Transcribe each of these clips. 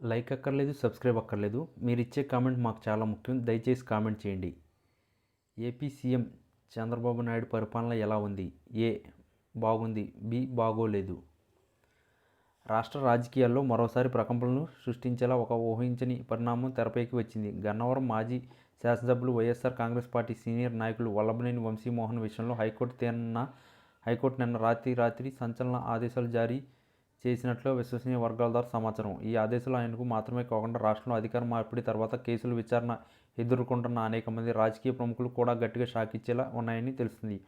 Like అక్కర్లేదు subscribe అక్కర్లేదు. మీరు ఇచ్చే కామెంట్ మాకు చాలా ముఖ్యం. దయచేసి కామెంట్ చేయండి. ఏపీ సీఎం చంద్రబాబు నాయుడు పరిపాలన ఎలా ఉంది? ఏ బాగుంది? బి బాగోలేదు. రాష్ట్ర రాజకీయాల్లో మరోసారి ప్రకంపనలు సృష్టించేలా ఒక ఊహించని పరిణామం తెరపైకి వచ్చింది. గన్నవరం మాజీ శాసనసభ్యులు వైఎస్ఆర్ కాంగ్రెస్ పార్టీ సీనియర్ నాయకులు వల్లభనేని వంశీమోహన్ విషయంలో హైకోర్టు తేన్న హైకోర్టు నిన్న రాత్రి రాత్రి సంచలన ఆదేశాలు జారీ చేసినట్లు విశ్వసనీయ వర్గాల ద్వారా సమాచారం. ఈ ఆదేశాలు ఆయనకు మాత్రమే కాకుండా రాష్ట్రంలో అధికార మార్పిడి తర్వాత కేసులు విచారణ ఎదుర్కొంటున్న అనేక మంది రాజకీయ ప్రముఖులు కూడా గట్టిగా షాక్ ఇచ్చేలా ఉన్నాయని తెలుస్తుంది.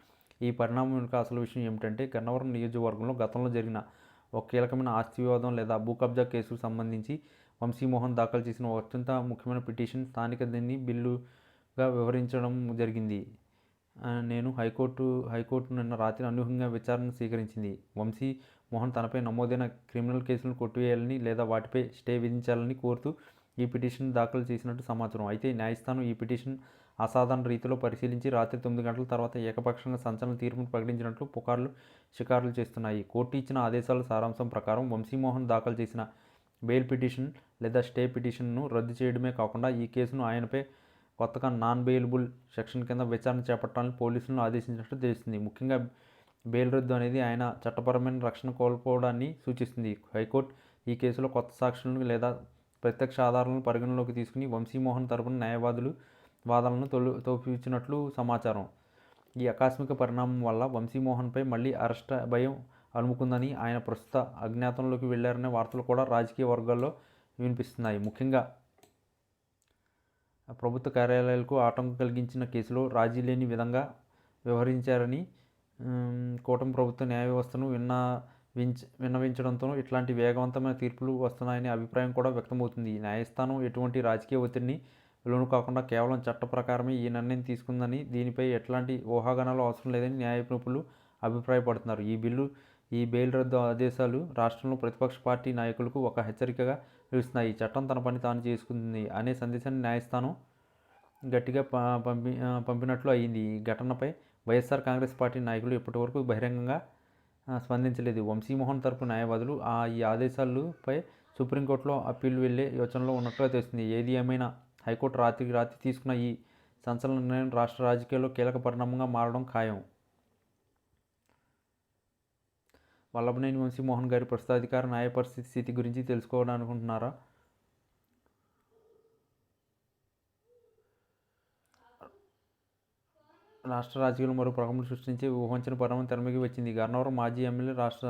ఈ పరిణామం వెనుక అసలు విషయం ఏమిటంటే గన్నవరం నియోజకవర్గంలో గతంలో జరిగిన ఒక కీలకమైన ఆస్తి వివాదం లేదా భూ కబ్జా కేసుకు సంబంధించి వంశీమోహన్ దాఖలు చేసిన అత్యంత ముఖ్యమైన పిటిషన్ స్థానిక దీన్ని బిల్లుగా వివరించడం జరిగింది. నేను హైకోర్టు హైకోర్టు నిన్న రాత్రి అనూహ్యంగా విచారణ స్వీకరించింది. వంశీ మోహన్ తనపై నమోదైన క్రిమినల్ కేసులను కొట్టివేయాలని లేదా వాటిపై స్టే విధించాలని కోరుతూ ఈ పిటిషన్ దాఖలు చేసినట్టు సమాచారం. అయితే న్యాయస్థానం ఈ పిటిషన్ అసాధారణ రీతిలో పరిశీలించి రాత్రి తొమ్మిది గంటల తర్వాత ఏకపక్షంగా సంచలన తీర్పును ప్రకటించినట్లు పుకార్లు షికారులు చేస్తున్నాయి. కోర్టు ఇచ్చిన ఆదేశాల సారాంశం ప్రకారం వంశీమోహన్ దాఖలు చేసిన బెయిల్ పిటిషన్ లేదా స్టే పిటిషన్ను రద్దు చేయడమే కాకుండా ఈ కేసును ఆయనపై కొత్తగా నాన్ బెయిలబుల్ సెక్షన్ కింద విచారణ చేపట్టాలని పోలీసులను ఆదేశించినట్లు తెలుస్తుంది. ముఖ్యంగా బెయిల్ రద్దు అనేది ఆయన చట్టపరమైన రక్షణ కోల్పోవడాన్ని సూచిస్తుంది. హైకోర్టు ఈ కేసులో కొత్త సాక్షులను లేదా ప్రత్యక్ష ఆధారాలను పరిగణలోకి తీసుకుని వంశీమోహన్ తరపున న్యాయవాదులు వాదనలను తొలి తోపించినట్లు సమాచారం. ఈ ఆకస్మిక పరిణామం వల్ల వంశీమోహన్పై మళ్ళీ అరెస్ట్ భయం అలుముకుందని ఆయన ప్రస్తుత అజ్ఞాతంలోకి వెళ్ళారనే వార్తలు కూడా రాజకీయ వర్గాల్లో వినిపిస్తున్నాయి. ముఖ్యంగా ప్రభుత్వ కార్యాలయాలకు ఆటంకం కలిగించిన కేసులో రాజీ లేని విధంగా వ్యవహరించారని కూటమి ప్రభుత్వ న్యాయ వ్యవస్థను విన్న వించ విన్నవించడంతో ఇట్లాంటి వేగవంతమైన తీర్పులు వస్తున్నాయనే అభిప్రాయం కూడా వ్యక్తమవుతుంది. న్యాయస్థానం ఎటువంటి రాజకీయ ఒత్తిడిని లోను కాకుండా కేవలం చట్ట ప్రకారమే ఈ నిర్ణయం తీసుకుందని దీనిపై ఎట్లాంటి ఊహాగానాలు అవసరం లేదని న్యాయ నిపుణులు అభిప్రాయపడుతున్నారు. ఈ బిల్లు ఈ బెయిల్ రద్దు ఆదేశాలు రాష్ట్రంలో ప్రతిపక్ష పార్టీ నాయకులకు ఒక హెచ్చరికగా నిలుస్తున్నాయి. చట్టం తన పని తాను చేసుకుంది అనే సందేశాన్ని న్యాయస్థానం గట్టిగా పంపి పంపినట్లు అయింది. ఈ ఘటనపై వైఎస్ఆర్ కాంగ్రెస్ పార్టీ నాయకులు ఇప్పటివరకు బహిరంగంగా స్పందించలేదు. వంశీమోహన్ తరపు న్యాయవాదులు ఆ ఈ ఆదేశాలపై సుప్రీంకోర్టులో అప్పీల్ వెళ్ళే యోచనలో ఉన్నట్లుగా తెలుస్తుంది. ఏది ఏమైనా హైకోర్టు రాత్రికి రాత్రి తీసుకున్న ఈ సంచలన నిర్ణయం రాష్ట్ర రాజకీయాల్లో కీలక పరిణామంగా మారడం ఖాయం. వల్లభనేని వంశీమోహన్ గారి ప్రస్తుత అధికార న్యాయ పరిస్థితి స్థితి గురించి తెలుసుకోవాలనుకుంటున్నారా? రాష్ట్ర రాజకీయాలు మరో ప్రకంపనలు సృష్టించి ఊహించిన పరమం తెరమికి వచ్చింది. గన్నవరం మాజీ ఎమ్మెల్యే రాష్ట్ర